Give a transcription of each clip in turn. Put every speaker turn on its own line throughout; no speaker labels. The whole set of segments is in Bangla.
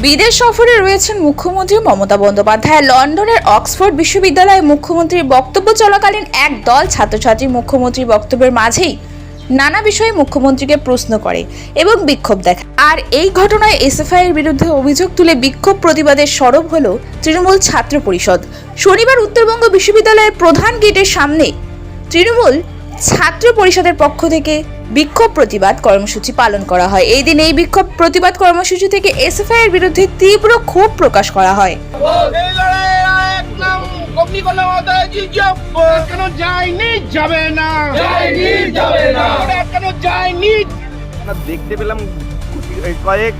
বিদেশ সফরে রয়েছেন মুখ্যমন্ত্রী মমতা বন্দ্যোপাধ্যায়। লন্ডনের অক্সফোর্ড বিশ্ববিদ্যালয়ে মুখ্যমন্ত্রীর বক্তব্য চলাকালীন এক দল ছাত্রছাত্রী মুখ্যমন্ত্রীর বক্তব্যের মাঝেই নানা বিষয়ে মুখ্যমন্ত্রীকে প্রশ্ন করে এবং বিক্ষোভ দেখায়। আর এই ঘটনায় এসএফআই এর বিরুদ্ধে অভিযোগ তুলে বিক্ষোভ প্রতিবাদের সরব হল তৃণমূল ছাত্র পরিষদ। শনিবার উত্তরবঙ্গ বিশ্ববিদ্যালয়ের প্রধান গেটের সামনে তৃণমূল ছাত্র পরিষদের পক্ষ থেকে বিক্ষোভ প্রতিবাদ কর্মসূচি পালন করা হয়। এই দিন এই বিক্ষোভ প্রতিবাদ কর্মসূচি থেকে এসএফআই এর বিরুদ্ধে তীব্র ক্ষোভ প্রকাশ করা হয়।
দেখতে পেলাম কয়েক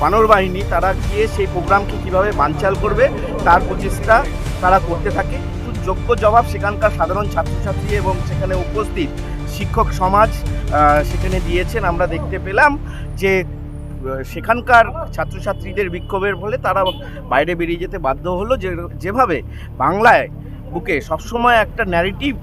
বানর বাহিনী, তারা গিয়ে সেই প্রোগ্রামকে কীভাবে বানচাল করবে, তার প্রচেষ্টা তারা করতে থাকে। যোগ্য জবাব সেখানকার সাধারণ ছাত্রছাত্রী এবং সেখানে উপস্থিত শিক্ষক সমাজ সেখানে দিয়েছেন। আমরা দেখতে পেলাম যে সেখানকার ছাত্রছাত্রীদের বিক্ষোভের ফলে তারা বাইরে বেরিয়ে যেতে বাধ্য হলো। যে, যেভাবে বাংলায় বুকে। সবসময় একটা ন্যারেটিভ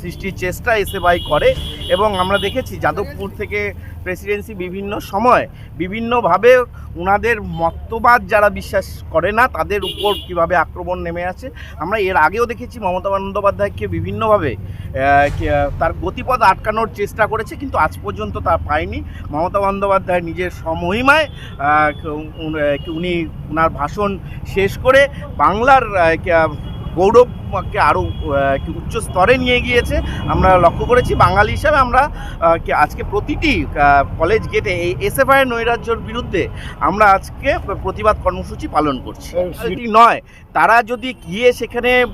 সৃষ্টির চেষ্টা এসএফআই করে। এবং আমরা দেখেছি যাদবপুর থেকে প্রেসিডেন্সি বিভিন্ন সময় বিভিন্নভাবে ওনাদের মতবাদ যারা বিশ্বাস করে না, তাদের উপর কীভাবে আক্রমণ নেমে আছে আমরা এর আগেও দেখেছি মমতা বন্দ্যোপাধ্যায়কে বিভিন্নভাবে তার গতিপথ আটকানোর চেষ্টা করেছে, কিন্তু আজ পর্যন্ত তা পায়নি। মমতা বন্দ্যোপাধ্যায় নিজের সমহিমায় উনি ওনার ভাষণ শেষ করে বাংলার আহ, কি- আরও উচ্চ স্তরে নিয়ে গিয়েছে। আমরা লক্ষ্য করেছি বাঙালি হিসাবে আমরা আজকে প্রতিটি কলেজ গেটে এই এসএফআই নৈরাজ্যর বিরুদ্ধে আমরা আজকে প্রতিবাদ কর্মসূচি পালন করছি। এটি নয় তারা যদি গিয়ে সেখানে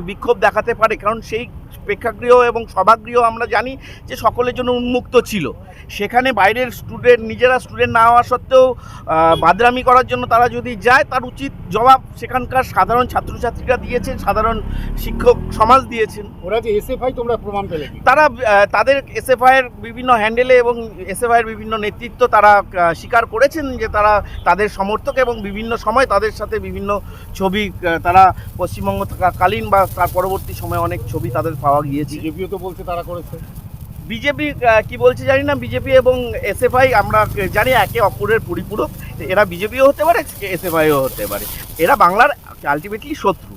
বিক্ষোভ দেখাতে পারে কারণ সেই প্রেক্ষাগৃহ এবং সভাগৃহ আমরা জানি যে সকলের জন্য উন্মুক্ত ছিল। সেখানে বাইরের স্টুডেন্ট নিজেরা স্টুডেন্ট না হওয়া সত্ত্বেও বাদরামি করার জন্য তারা যদি যায় তার উচিত জবাব সেখানকার সাধারণ ছাত্রছাত্রীরা দিয়েছেন। সাধারণ শিক্ষক সমাজ দিয়েছেন।
ওরা যে এসএফআই তোমরা প্রমাণ পেলে
তারা তাদের এসএফআই এর বিভিন্ন হ্যান্ডেলে এবং এসএফআই এর বিভিন্ন নেতৃত্ব তারা স্বীকার করেছেন যে তারা তাদের সমর্থক এবং বিভিন্ন সময় তাদের সাথে বিভিন্ন ছবি তারা পশ্চিমবঙ্গ থাকাকালীন বা তার পরবর্তী সময়ে অনেক ছবি তাদের পাওয়া গিয়েছে।
বিজেপিও তো বলছে তারা করেছে।
বিজেপি কি বলছে জানি না বিজেপি এবং এসএফআই আমরা জানি একে অপরের পরিপূরক। এরা বিজেপিও হতে পারে এসএফআইও হতে পারে। এরা বাংলার আলটিমেটলি শত্রু।